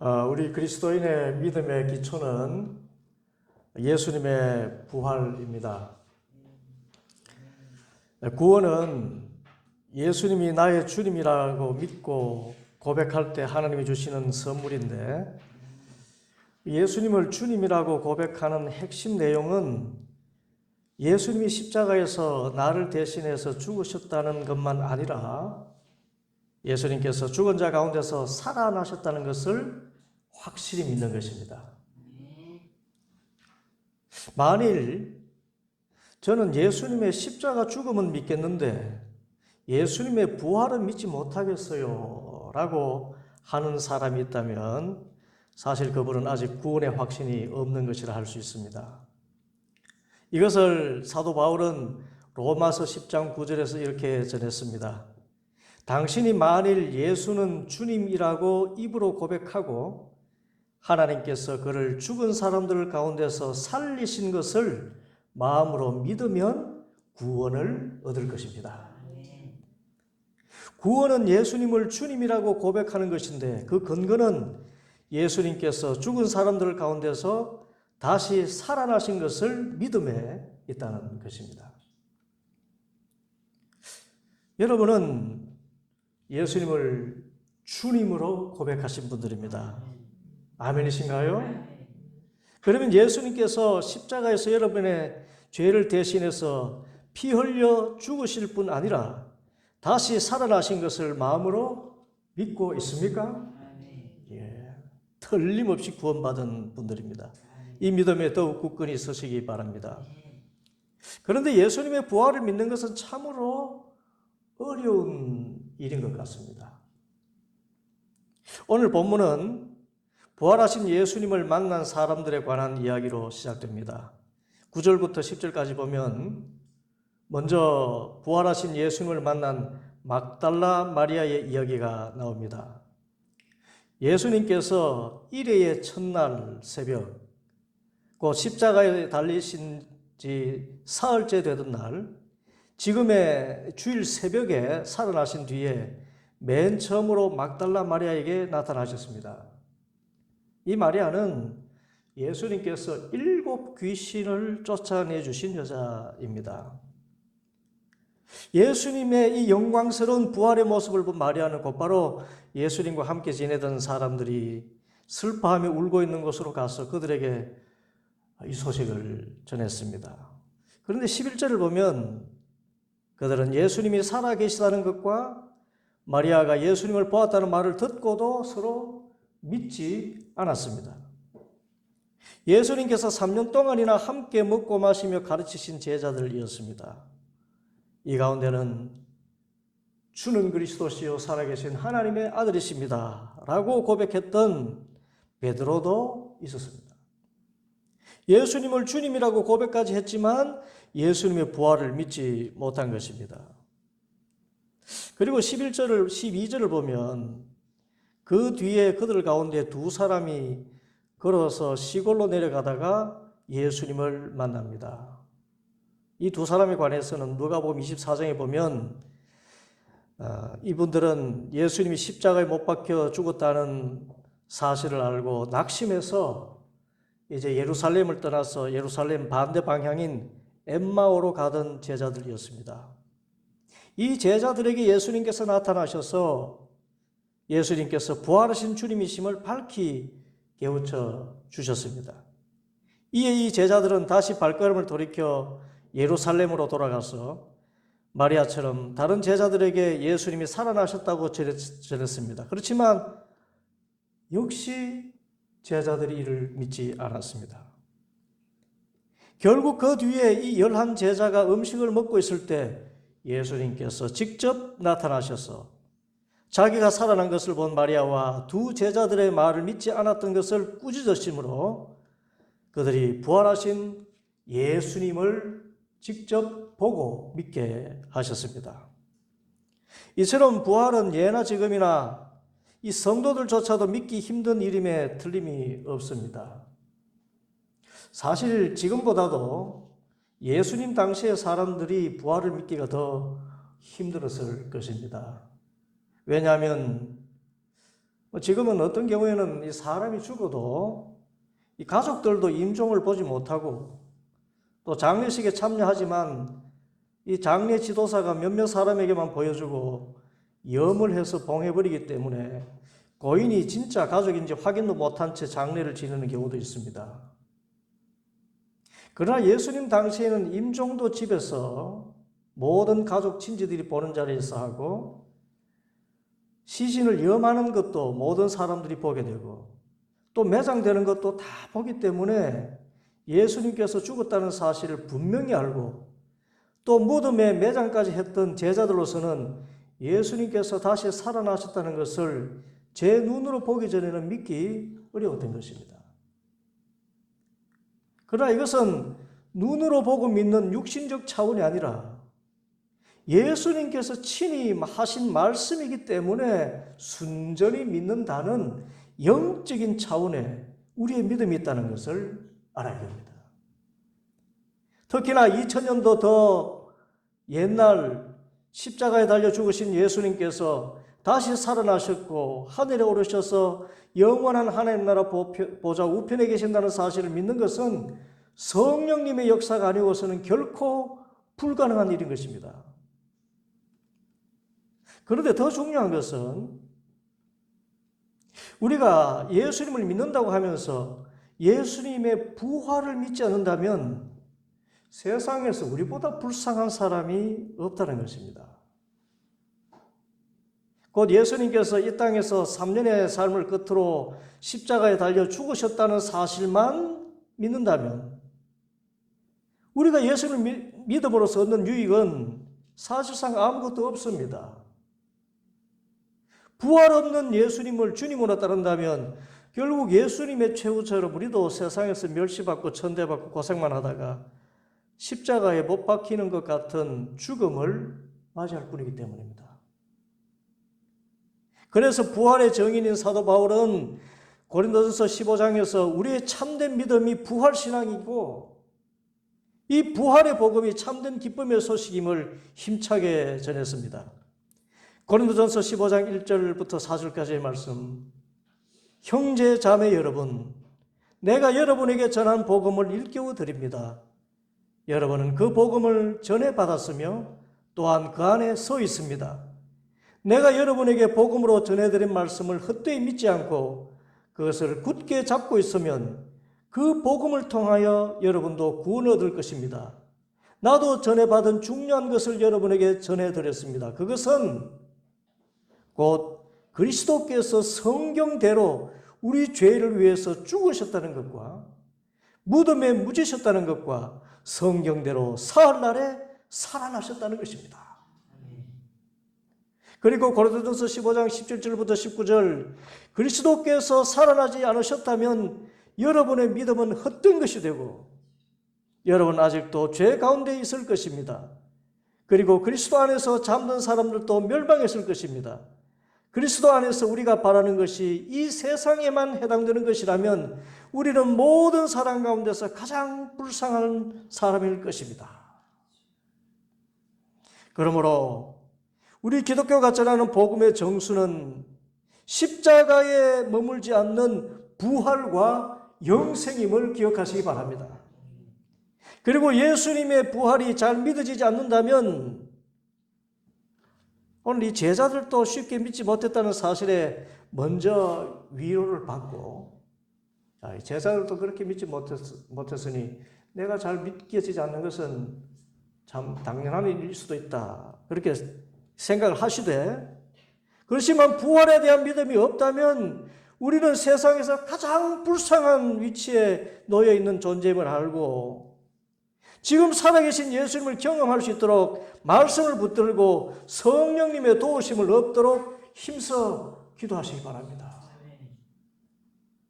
어, 우리 그리스도인의 믿음의 기초는 예수님의 부활입니다. 구원은 예수님이 나의 주님이라고 믿고 고백할 때 하나님이 주시는 선물인데 예수님을 주님이라고 고백하는 핵심 내용은 예수님이 십자가에서 나를 대신해서 죽으셨다는 것만 아니라 예수님께서 죽은 자 가운데서 살아나셨다는 것을 확실히 믿는 것입니다. 만일 저는 예수님의 십자가 죽음은 믿겠는데 예수님의 부활은 믿지 못하겠어요. 라고 하는 사람이 있다면 사실 그분은 아직 구원의 확신이 없는 것이라 할 수 있습니다. 이것을 사도 바울은 로마서 10장 9절에서 이렇게 전했습니다. 당신이 만일 예수는 주님이라고 입으로 고백하고 하나님께서 그를 죽은 사람들 가운데서 살리신 것을 마음으로 믿으면 구원을 얻을 것입니다. 구원은 예수님을 주님이라고 고백하는 것인데 그 근거는 예수님께서 죽은 사람들 가운데서 다시 살아나신 것을 믿음에 있다는 것입니다. 여러분은 예수님을 주님으로 고백하신 분들입니다. 아멘이신가요? 그러면 예수님께서 십자가에서 여러분의 죄를 대신해서 피 흘려 죽으실 뿐 아니라 다시 살아나신 것을 마음으로 믿고 있습니까? 예. 틀림없이 구원받은 분들입니다. 이 믿음에 더욱 굳건히 서시기 바랍니다. 그런데 예수님의 부활을 믿는 것은 참으로 어려운 일인 것 같습니다. 오늘 본문은 부활하신 예수님을 만난 사람들에 관한 이야기로 시작됩니다. 9절부터 10절까지 보면 먼저 부활하신 예수님을 만난 막달라 마리아의 이야기가 나옵니다. 예수님께서 일회의 첫날 새벽, 그 십자가에 달리신 지 사흘째 되던 날, 지금의 주일 새벽에 살아나신 뒤에 맨 처음으로 막달라 마리아에게 나타나셨습니다. 이 마리아는 예수님께서 일곱 귀신을 쫓아내 주신 여자입니다. 예수님의 이 영광스러운 부활의 모습을 본 마리아는 곧바로 예수님과 함께 지내던 사람들이 슬퍼하며 울고 있는 곳으로 가서 그들에게 이 소식을 전했습니다. 그런데 11절을 보면 그들은 예수님이 살아 계시다는 것과 마리아가 예수님을 보았다는 말을 듣고도 서로 믿지 않았습니다. 예수님께서 3년 동안이나 함께 먹고 마시며 가르치신 제자들이었습니다. 이 가운데는 주는 그리스도시요 살아계신 하나님의 아들이십니다. 라고 고백했던 베드로도 있었습니다. 예수님을 주님이라고 고백까지 했지만 예수님의 부활을 믿지 못한 것입니다. 그리고 11절을 12절을 보면 그 뒤에 그들 가운데 두 사람이 걸어서 시골로 내려가다가 예수님을 만납니다. 이 두 사람에 관해서는 누가복음 24장에 보면 어, 이분들은 예수님이 십자가에 못 박혀 죽었다는 사실을 알고 낙심해서 이제 예루살렘을 떠나서 예루살렘 반대 방향인 엠마오로 가던 제자들이었습니다. 이 제자들에게 예수님께서 나타나셔서 예수님께서 부활하신 주님이심을 밝히 깨우쳐 주셨습니다. 이에 이 제자들은 다시 발걸음을 돌이켜 예루살렘으로 돌아가서 마리아처럼 다른 제자들에게 예수님이 살아나셨다고 전했습니다. 그렇지만 역시 제자들이 이를 믿지 않았습니다. 결국 그 뒤에 이 열한 제자가 음식을 먹고 있을 때 예수님께서 직접 나타나셔서 자기가 살아난 것을 본 마리아와 두 제자들의 말을 믿지 않았던 것을 꾸짖으심으로 그들이 부활하신 예수님을 직접 보고 믿게 하셨습니다. 이처럼 부활은 예나 지금이나 이 성도들조차도 믿기 힘든 일임에 틀림이 없습니다. 사실 지금보다도 예수님 당시의 사람들이 부활을 믿기가 더 힘들었을 것입니다. 왜냐하면 뭐 지금은 어떤 경우에는 이 사람이 죽어도 이 가족들도 임종을 보지 못하고 또 장례식에 참여하지만 이 장례 지도사가 몇몇 사람에게만 보여주고 염을 해서 봉해버리기 때문에 고인이 진짜 가족인지 확인도 못한 채 장례를 지내는 경우도 있습니다. 그러나 예수님 당시에는 임종도 집에서 모든 가족 친지들이 보는 자리에서 하고 시신을 염하는 것도 모든 사람들이 보게 되고 또 매장되는 것도 다 보기 때문에 예수님께서 죽었다는 사실을 분명히 알고 또 무덤에 매장까지 했던 제자들로서는 예수님께서 다시 살아나셨다는 것을 제 눈으로 보기 전에는 믿기 어려웠던 것입니다. 그러나 이것은 눈으로 보고 믿는 육신적 차원이 아니라 예수님께서 친히 하신 말씀이기 때문에 순전히 믿는다는 영적인 차원의 우리의 믿음이 있다는 것을 알아야 됩니다. 특히나 2000년도 더 옛날 십자가에 달려 죽으신 예수님께서 다시 살아나셨고 하늘에 오르셔서 영원한 하나님 나라 보좌 우편에 계신다는 사실을 믿는 것은 성령님의 역사가 아니고서는 결코 불가능한 일인 것입니다. 그런데 더 중요한 것은 우리가 예수님을 믿는다고 하면서 예수님의 부활을 믿지 않는다면 세상에서 우리보다 불쌍한 사람이 없다는 것입니다. 곧 예수님께서 이 땅에서 3년의 삶을 끝으로 십자가에 달려 죽으셨다는 사실만 믿는다면 우리가 예수를 믿음으로써 얻는 유익은 사실상 아무것도 없습니다. 부활 없는 예수님을 주님으로 따른다면 결국 예수님의 최후처럼 우리도 세상에서 멸시받고 천대받고 고생만 하다가 십자가에 못 박히는 것 같은 죽음을 맞이할 뿐이기 때문입니다. 그래서 부활의 정인인 사도 바울은 고린도전서 15장에서 우리의 참된 믿음이 부활 신앙이고 이 부활의 복음이 참된 기쁨의 소식임을 힘차게 전했습니다. 고린도전서 15장 1절부터 4절까지의 말씀. 형제 자매 여러분, 내가 여러분에게 전한 복음을 일깨워 드립니다. 여러분은 그 복음을 전해 받았으며 또한 그 안에 서 있습니다. 내가 여러분에게 복음으로 전해드린 말씀을 헛되이 믿지 않고 그것을 굳게 잡고 있으면 그 복음을 통하여 여러분도 구원 얻을 것입니다. 나도 전해받은 중요한 것을 여러분에게 전해드렸습니다. 그것은 곧 그리스도께서 성경대로 우리 죄를 위해서 죽으셨다는 것과 무덤에 묻으셨다는 것과 성경대로 사흘날에 살아나셨다는 것입니다. 그리고 고린도전서 15장 17절부터 19절 그리스도께서 살아나지 않으셨다면 여러분의 믿음은 헛된 것이 되고 여러분 아직도 죄 가운데 있을 것입니다. 그리고 그리스도 안에서 잠든 사람들도 멸망했을 것입니다. 그리스도 안에서 우리가 바라는 것이 이 세상에만 해당되는 것이라면 우리는 모든 사람 가운데서 가장 불쌍한 사람일 것입니다. 그러므로 우리 기독교가 전하는 복음의 정수는 십자가에 머물지 않는 부활과 영생임을 기억하시기 바랍니다. 그리고 예수님의 부활이 잘 믿어지지 않는다면 오늘 이 제자들도 쉽게 믿지 못했다는 사실에 먼저 위로를 받고 제자들도 그렇게 믿지 못했, 못했 으니 내가 잘 믿겨지지 않는 것은 참 당연한 일일 수도 있다. 그렇게 생각을 하시되 그렇지만 부활에 대한 믿음이 없다면 우리는 세상에서 가장 불쌍한 위치에 놓여 있는 존재임을 알고 지금 살아계신 예수님을 경험할 수 있도록 말씀을 붙들고 성령님의 도우심을 얻도록 힘써 기도하시기 바랍니다.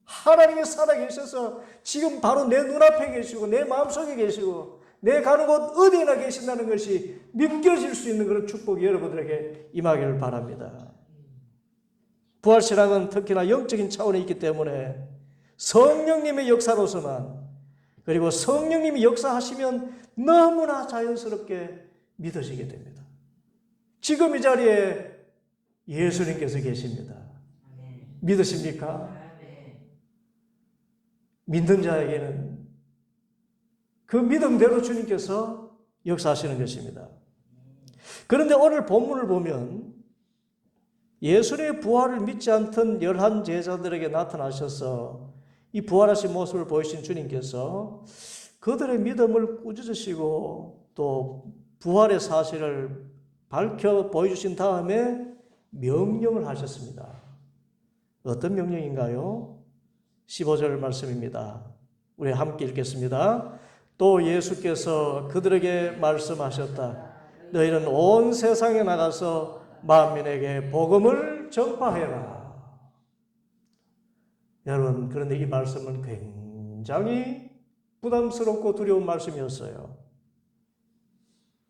하나님이 살아계셔서 지금 바로 내 눈앞에 계시고 내 마음속에 계시고 내 가는 곳 어디나 계신다는 것이 믿겨질 수 있는 그런 축복이 여러분들에게 임하기를 바랍니다. 부활신앙은 특히나 영적인 차원에 있기 때문에 성령님의 역사로서만 그리고 성령님이 역사하시면 너무나 자연스럽게 믿어지게 됩니다. 지금 이 자리에 예수님께서 계십니다. 믿으십니까? 믿는 자에게는 그 믿음대로 주님께서 역사하시는 것입니다. 그런데 오늘 본문을 보면 예수님의 부활을 믿지 않던 열한 제자들에게 나타나셔서 이 부활하신 모습을 보이신 주님께서 그들의 믿음을 꾸짖으시고 또 부활의 사실을 밝혀 보여주신 다음에 명령을 하셨습니다. 어떤 명령인가요? 15절 말씀입니다. 우리 함께 읽겠습니다. 또 예수께서 그들에게 말씀하셨다. 너희는 온 세상에 나가서 만민에게 복음을 전파해라. 여러분, 그런데 이 말씀은 굉장히 부담스럽고 두려운 말씀이었어요.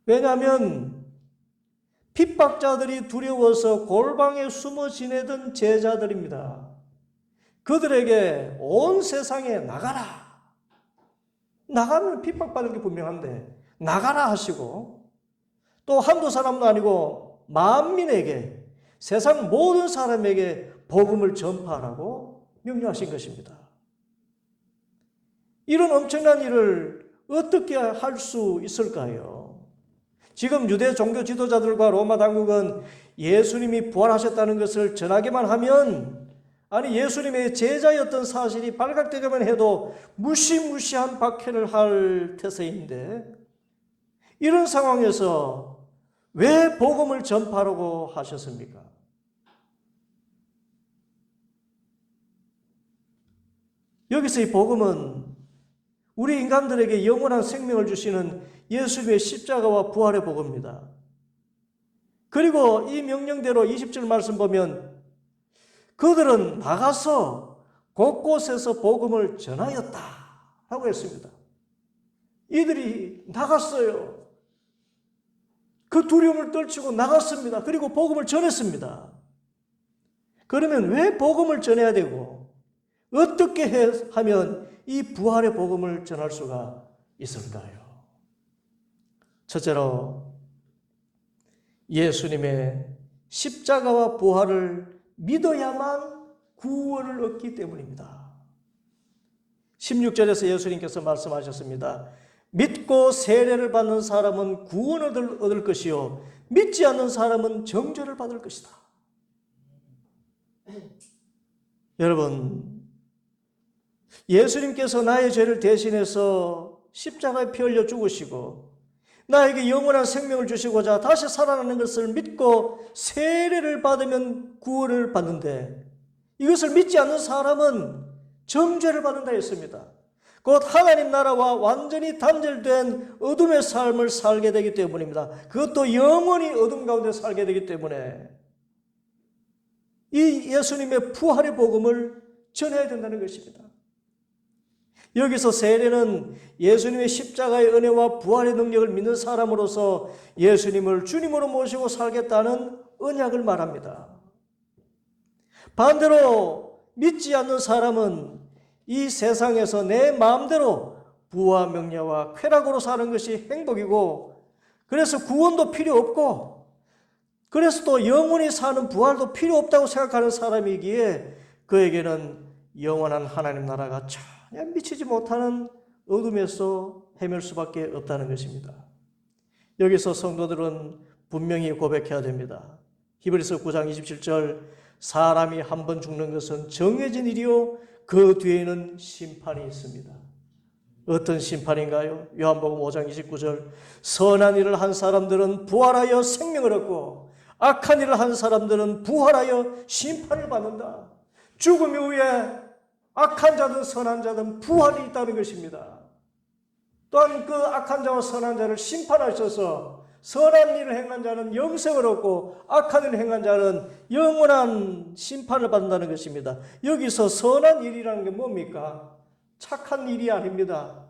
왜냐하면 핍박자들이 두려워서 골방에 숨어 지내던 제자들입니다. 그들에게 온 세상에 나가라. 나가면 핍박받을 게 분명한데 나가라 하시고 또 한두 사람도 아니고 만민에게 세상 모든 사람에게 복음을 전파하라고 명령하신 것입니다. 이런 엄청난 일을 어떻게 할 수 있을까요? 지금 유대 종교 지도자들과 로마 당국은 예수님이 부활하셨다는 것을 전하기만 하면 아니 예수님의 제자였던 사실이 발각되기만 해도 무시무시한 박해를 할 태세인데 이런 상황에서 왜 복음을 전파라고 하셨습니까? 여기서 이 복음은 우리 인간들에게 영원한 생명을 주시는 예수님의 십자가와 부활의 복음입니다. 그리고 이 명령대로 20절 말씀 보면 그들은 나가서 곳곳에서 복음을 전하였다 하고 했습니다. 이들이 나갔어요. 그 두려움을 떨치고 나갔습니다. 그리고 복음을 전했습니다. 그러면 왜 복음을 전해야 되고 어떻게 하면 이 부활의 복음을 전할 수가 있을까요? 첫째로 예수님의 십자가와 부활을 믿어야만 구원을 얻기 때문입니다. 16절에서 예수님께서 말씀하셨습니다. 믿고 세례를 받는 사람은 구원을 얻을 것이요 믿지 않는 사람은 정죄를 받을 것이다. 여러분 예수님께서 나의 죄를 대신해서 십자가에 피 흘려 죽으시고 나에게 영원한 생명을 주시고자 다시 살아나는 것을 믿고 세례를 받으면 구원을 받는데 이것을 믿지 않는 사람은 정죄를 받는다 했습니다. 곧 하나님 나라와 완전히 단절된 어둠의 삶을 살게 되기 때문입니다. 그것도 영원히 어둠 가운데 살게 되기 때문에 이 예수님의 부활의 복음을 전해야 된다는 것입니다. 여기서 세례는 예수님의 십자가의 은혜와 부활의 능력을 믿는 사람으로서 예수님을 주님으로 모시고 살겠다는 언약을 말합니다. 반대로 믿지 않는 사람은 이 세상에서 내 마음대로 부와 명예와 쾌락으로 사는 것이 행복이고 그래서 구원도 필요 없고 그래서 또 영원히 사는 부활도 필요 없다고 생각하는 사람이기에 그에게는 영원한 하나님 나라가 전혀 미치지 못하는 어둠에서 헤맬 수밖에 없다는 것입니다. 여기서 성도들은 분명히 고백해야 됩니다. 히브리서 9장 27절 사람이 한 번 죽는 것은 정해진 일이요 그 뒤에는 심판이 있습니다. 어떤 심판인가요? 요한복음 5장 29절 선한 일을 한 사람들은 부활하여 생명을 얻고 악한 일을 한 사람들은 부활하여 심판을 받는다. 죽음 이후에 악한 자든 선한 자든 부활이 있다는 것입니다. 또한 그 악한 자와 선한 자를 심판하셔서 선한 일을 행한 자는 영생을 얻고 악한 일을 행한 자는 영원한 심판을 받는다는 것입니다. 여기서 선한 일이라는 게 뭡니까? 착한 일이 아닙니다.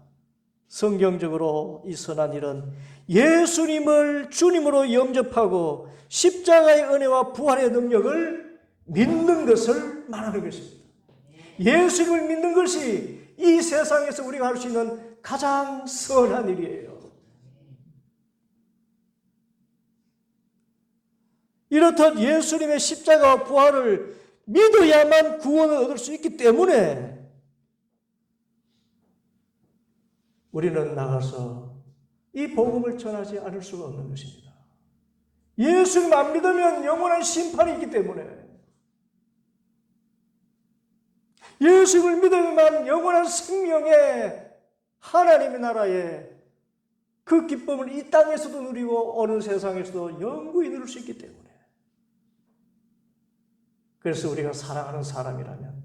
성경적으로 이 선한 일은 예수님을 주님으로 영접하고 십자가의 은혜와 부활의 능력을 믿는 것을 말하는 것입니다. 예수님을 믿는 것이 이 세상에서 우리가 할 수 있는 가장 선한 일이에요. 이렇듯 예수님의 십자가와 부활을 믿어야만 구원을 얻을 수 있기 때문에 우리는 나가서 이 복음을 전하지 않을 수가 없는 것입니다. 예수님 안 믿으면 영원한 심판이 있기 때문에 예수를 믿으면 영원한 생명에 하나님의 나라에 그 기쁨을 이 땅에서도 누리고 어느 세상에서도 영구히 누릴 수 있기 때문에 그래서 우리가 사랑하는 사람이라면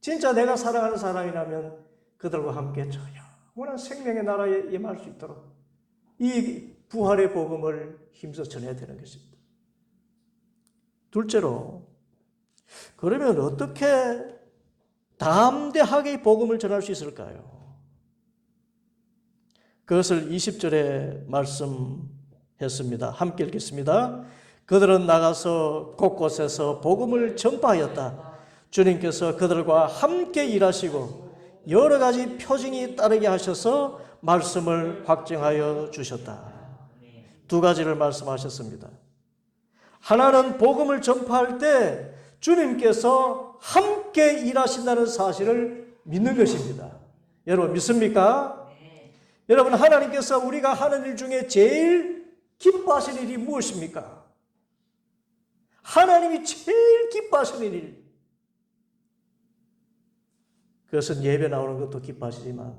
진짜 내가 사랑하는 사람이라면 그들과 함께 저 영원한 생명의 나라에 임할 수 있도록 이 부활의 복음을 힘써 전해야 되는 것입니다. 둘째로 그러면 어떻게 담대하게 복음을 전할 수 있을까요? 그것을 20절에 말씀했습니다. 함께 읽겠습니다. 그들은 나가서 곳곳에서 복음을 전파하였다. 주님께서 그들과 함께 일하시고 여러 가지 표징이 따르게 하셔서 말씀을 확증하여 주셨다. 두 가지를 말씀하셨습니다. 하나는 복음을 전파할 때 주님께서 함께 일하신다는 사실을 믿는 것입니다. 여러분 믿습니까? 여러분 하나님께서 우리가 하는 일 중에 제일 기뻐하시는 일이 무엇입니까? 하나님이 제일 기뻐하시는 일. 그것은 예배 나오는 것도 기뻐하시지만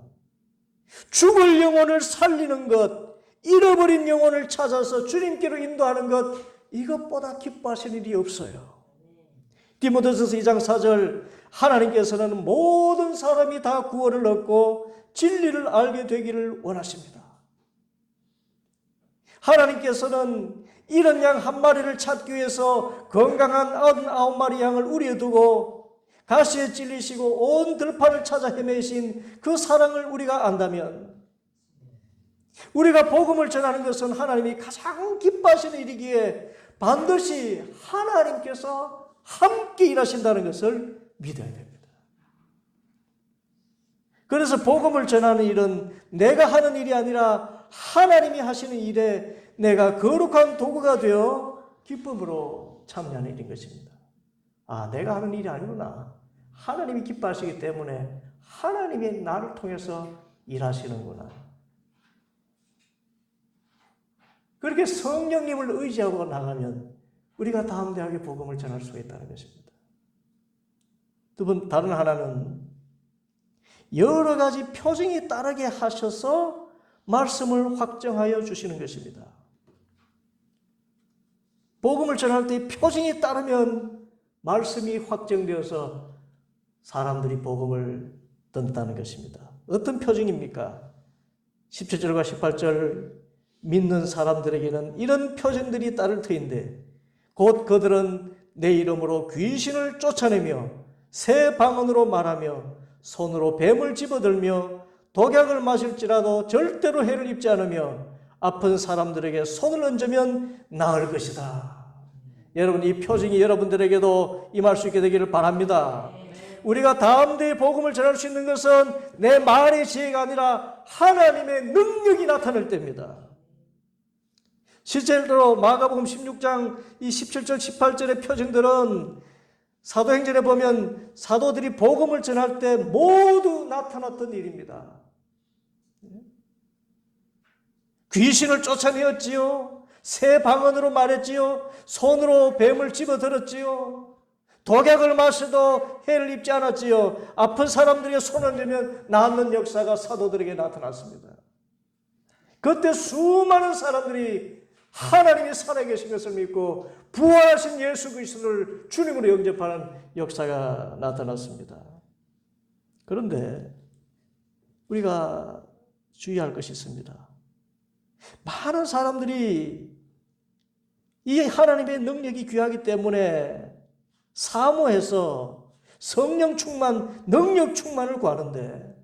죽을 영혼을 살리는 것, 잃어버린 영혼을 찾아서 주님께로 인도하는 것 이것보다 기뻐하시는 일이 없어요. 디모데서서 2장 4절 하나님께서는 모든 사람이 다 구원을 얻고 진리를 알게 되기를 원하십니다. 하나님께서는 이런 양 한 마리를 찾기 위해서 건강한 아홉 마리 양을 우리에 두고 가시에 찔리시고 온 들판을 찾아 헤매신 그 사랑을 우리가 안다면 우리가 복음을 전하는 것은 하나님이 가장 기뻐하시는 일이기에 반드시 하나님께서 함께 일하신다는 것을 믿어야 됩니다. 그래서 복음을 전하는 일은 내가 하는 일이 아니라 하나님이 하시는 일에 내가 거룩한 도구가 되어 기쁨으로 참여하는 일인 것입니다. 아, 내가 하는 일이 아니구나. 하나님이 기뻐하시기 때문에 하나님이 나를 통해서 일하시는구나. 그렇게 성령님을 의지하고 나가면 우리가 담대하게 복음을 전할 수가 있다는 것입니다. 두 번, 다른 하나는 여러 가지 표징이 따르게 하셔서 말씀을 확정하여 주시는 것입니다. 복음을 전할 때 표징이 따르면 말씀이 확정되어서 사람들이 복음을 듣는다는 것입니다. 어떤 표징입니까? 17절과 18절 믿는 사람들에게는 이런 표징들이 따를 터인데 곧 그들은 내 이름으로 귀신을 쫓아내며 새 방언으로 말하며 손으로 뱀을 집어들며 독약을 마실지라도 절대로 해를 입지 않으며 아픈 사람들에게 손을 얹으면 나을 것이다. 여러분 이 표징이 여러분들에게도 임할 수 있게 되기를 바랍니다. 우리가 다음 대에 복음을 전할 수 있는 것은 내 말의 지혜가 아니라 하나님의 능력이 나타날 때입니다. 실제로 마가복음 16장 이 17절 18절의 표징들은 사도행전에 보면 사도들이 복음을 전할 때 모두 나타났던 일입니다. 귀신을 쫓아내었지요. 새 방언으로 말했지요. 손으로 뱀을 집어들었지요. 독약을 마셔도 해를 입지 않았지요. 아픈 사람들에게 손을 대면 낫는 역사가 사도들에게 나타났습니다. 그때 수많은 사람들이 하나님이 살아계신 것을 믿고 부활하신 예수 그리스도를 주님으로 영접하는 역사가 나타났습니다. 그런데 우리가 주의할 것이 있습니다. 많은 사람들이 이 하나님의 능력이 귀하기 때문에 사모해서 성령 충만, 능력 충만을 구하는데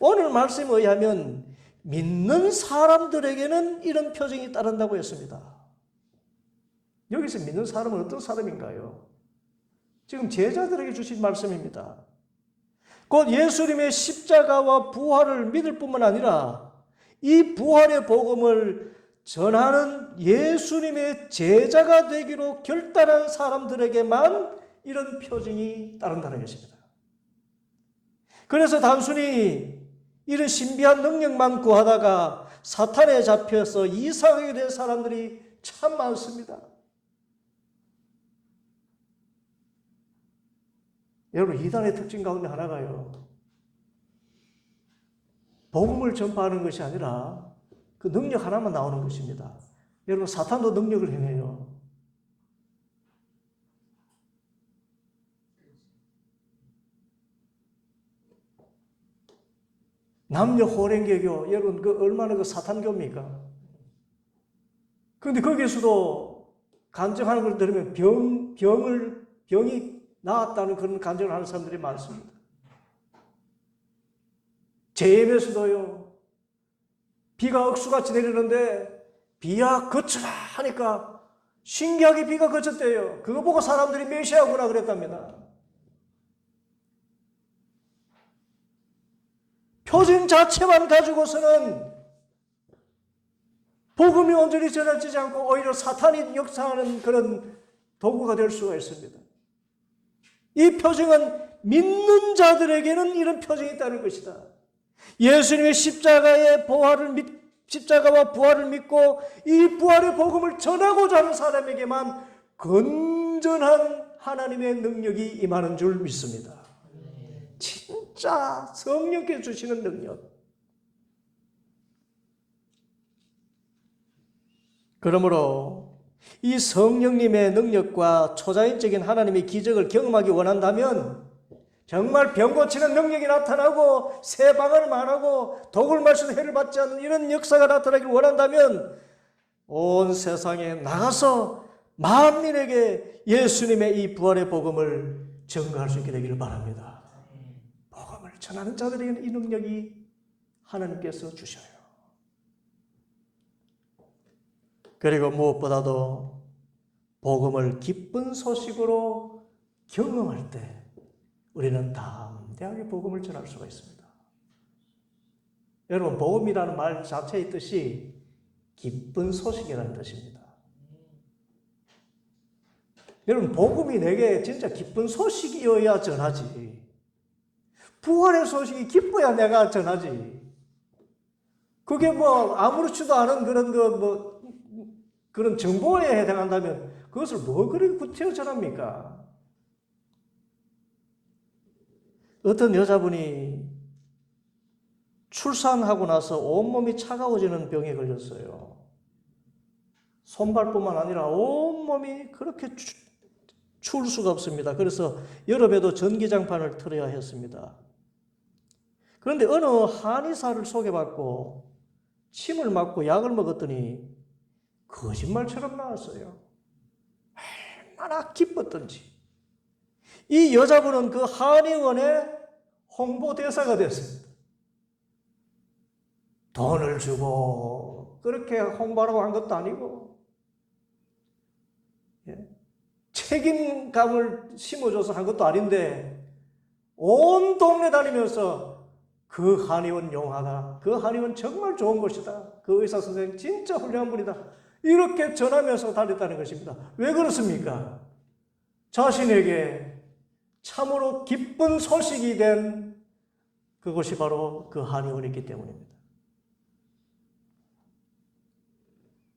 오늘 말씀에 의하면 믿는 사람들에게는 이런 표정이 따른다고 했습니다. 여기서 믿는 사람은 어떤 사람인가요? 지금 제자들에게 주신 말씀입니다. 곧 예수님의 십자가와 부활을 믿을 뿐만 아니라 이 부활의 복음을 전하는 예수님의 제자가 되기로 결단한 사람들에게만 이런 표징이 따른다는 것입니다. 그래서 단순히 이런 신비한 능력만 구하다가 사탄에 잡혀서 이상하게 된 사람들이 참 많습니다. 여러분, 이단의 특징 가운데 하나가요. 복음을 전파하는 것이 아니라 그 능력 하나만 나오는 것입니다. 여러분, 사탄도 능력을 행해요. 남녀 호랭개교, 여러분, 그 얼마나 그 사탄교입니까? 그런데 거기에서도 간증하는 걸 들으면 병, 병을, 병이 나았다는 그런 간증을 하는 사람들이 많습니다. 제임에서도요, 비가 억수같이 내리는데 비야 그쳐라 하니까 신기하게 비가 그쳤대요. 그거 보고 사람들이 메시아구나 그랬답니다. 표준 자체만 가지고서는 복음이 온전히 전해지지 않고 오히려 사탄이 역사하는 그런 도구가 될 수가 있습니다. 이 표징은 믿는 자들에게는 이런 표징이 있다는 것이다. 예수님의 십자가의 부활을 믿, 십자가와 부활을 믿고 이 부활의 복음을 전하고자 하는 사람에게만 건전한 하나님의 능력이 임하는 줄 믿습니다. 진짜 성령께 주시는 능력. 그러므로 이 성령님의 능력과 초자연적인 하나님의 기적을 경험하기 원한다면 정말 병 고치는 능력이 나타나고 새 방언을 말하고 독을 마셔도 해를 받지 않는 이런 역사가 나타나길 원한다면 온 세상에 나가서 만민에게 예수님의 이 부활의 복음을 전가할 수 있게 되기를 바랍니다. 전하는 자들에게는 이 능력이 하나님께서 주셔요. 그리고 무엇보다도 복음을 기쁜 소식으로 경험할 때 우리는 담대하게 복음을 전할 수가 있습니다. 여러분, 복음이라는 말 자체의 뜻이 기쁜 소식이라는 뜻입니다. 여러분, 복음이 내게 진짜 기쁜 소식이어야 전하지. 부활의 소식이 기뻐야 내가 전하지. 그게 뭐 아무렇지도 않은 그런 그 뭐 그런 정보에 해당한다면 그것을 뭐 그렇게 구태여 전합니까? 어떤 여자분이 출산하고 나서 온몸이 차가워지는 병에 걸렸어요. 손발뿐만 아니라 온몸이 그렇게 추, 추울 수가 없습니다. 그래서 여름에도 전기장판을 틀어야 했습니다. 그런데 어느 한의사를 소개받고 침을 맞고 약을 먹었더니 거짓말처럼 나왔어요. 얼마나 기뻤던지. 이 여자분은 그 한의원의 홍보대사가 됐습니다. 돈을 주고 그렇게 홍보하라고 한 것도 아니고 예? 책임감을 심어줘서 한 것도 아닌데 온 동네 다니면서 그 한의원 용하다. 그 한의원 정말 좋은 곳이다. 그 의사 선생님 진짜 훌륭한 분이다. 이렇게 전하면서 다녔다는 것입니다. 왜 그렇습니까? 자신에게 참으로 기쁜 소식이 된 그것이 바로 그 한의원이기 때문입니다.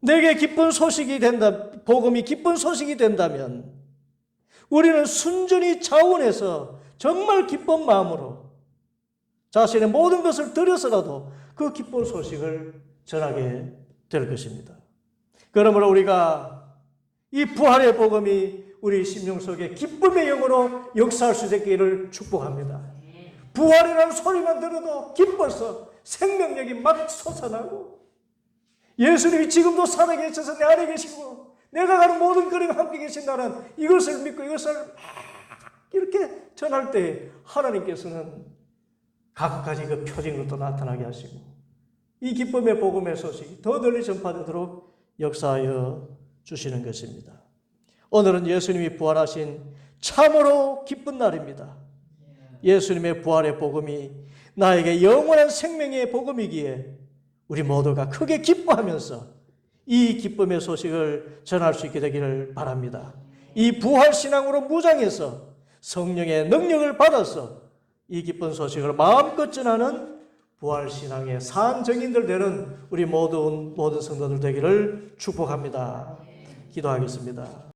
내게 기쁜 소식이 된다, 복음이 기쁜 소식이 된다면 우리는 순전히 자원해서 정말 기쁜 마음으로 자신의 모든 것을 들여서라도 그 기쁜 소식을 전하게 될 것입니다. 그러므로 우리가 이 부활의 복음이 우리 심령 속에 기쁨의 영으로 역사할 수 있기를 축복합니다. 부활이라는 소리만 들어도 기뻐서 생명력이 막 솟아나고 예수님이 지금도 살아계셔서 내 안에 계시고 내가 가는 모든 거리가 함께 계신다는 이것을 믿고 이것을 이렇게 전할 때 하나님께서는 각가지 그 표징으로 또 나타나게 하시고 이 기쁨의 복음의 소식이 더 널리 전파되도록 역사하여 주시는 것입니다. 오늘은 예수님이 부활하신 참으로 기쁜 날입니다. 예수님의 부활의 복음이 나에게 영원한 생명의 복음이기에 우리 모두가 크게 기뻐하면서 이 기쁨의 소식을 전할 수 있게 되기를 바랍니다. 이 부활 신앙으로 무장해서 성령의 능력을 받아서 이 기쁜 소식을 마음껏 전하는 부활 신앙의 산 정인들 되는 우리 모든 모든 성도들 되기를 축복합니다. 기도하겠습니다.